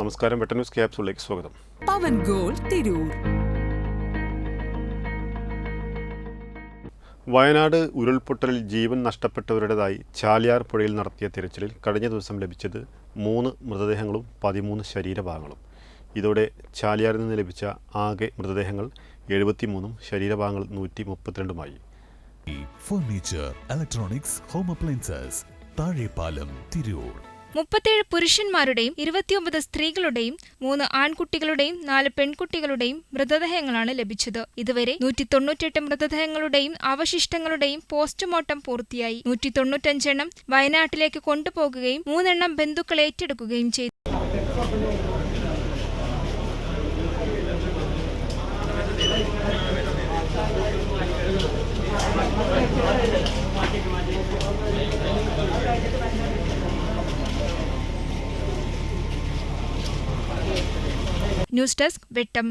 നമസ്കാരം വെട്ട ന്യൂസ് ക്യാപ്സുകളിലേക്ക് സ്വാഗതം. പവൻ ഗോൾ തിരൂർ. വയനാട് ഉരുൾപൊട്ടലിൽ ജീവൻ നഷ്ടപ്പെട്ടവരുടേതായി ചാലിയാർ പുഴയിൽ നടത്തിയ തിരച്ചിലിൽ കഴിഞ്ഞ ദിവസം ലഭിച്ചത് മൂന്ന് മൃതദേഹങ്ങളും പതിമൂന്ന് ശരീരഭാഗങ്ങളും. ഇതോടെ ചാലിയാറിൽ നിന്ന് ലഭിച്ച ആകെ മൃതദേഹങ്ങൾ എഴുപത്തിമൂന്നും ശരീരഭാഗങ്ങൾ നൂറ്റി മുപ്പത്തിരണ്ടുമായി furniture electronics home appliances Thazhepalam Tirur മുപ്പത്തേഴ് പുരുഷന്മാരുടെയും ഇരുപത്തിയൊമ്പത് സ്ത്രീകളുടെയും മൂന്ന് ആൺകുട്ടികളുടെയും നാല് പെൺകുട്ടികളുടെയും മൃതദേഹങ്ങളാണ് ലഭിച്ചത്. ഇതുവരെ നൂറ്റി തൊണ്ണൂറ്റെട്ട് മൃതദേഹങ്ങളുടെയും അവശിഷ്ടങ്ങളുടെയും പോസ്റ്റ്മോർട്ടം പൂർത്തിയായി. നൂറ്റി തൊണ്ണൂറ്റഞ്ചെണ്ണം വയനാട്ടിലേക്ക് കൊണ്ടുപോകുകയും മൂന്നെണ്ണം ബന്ധുക്കൾ ഏറ്റെടുക്കുകയും ചെയ്തു. ന്യൂസ് ഡെസ്ക് വെട്ടം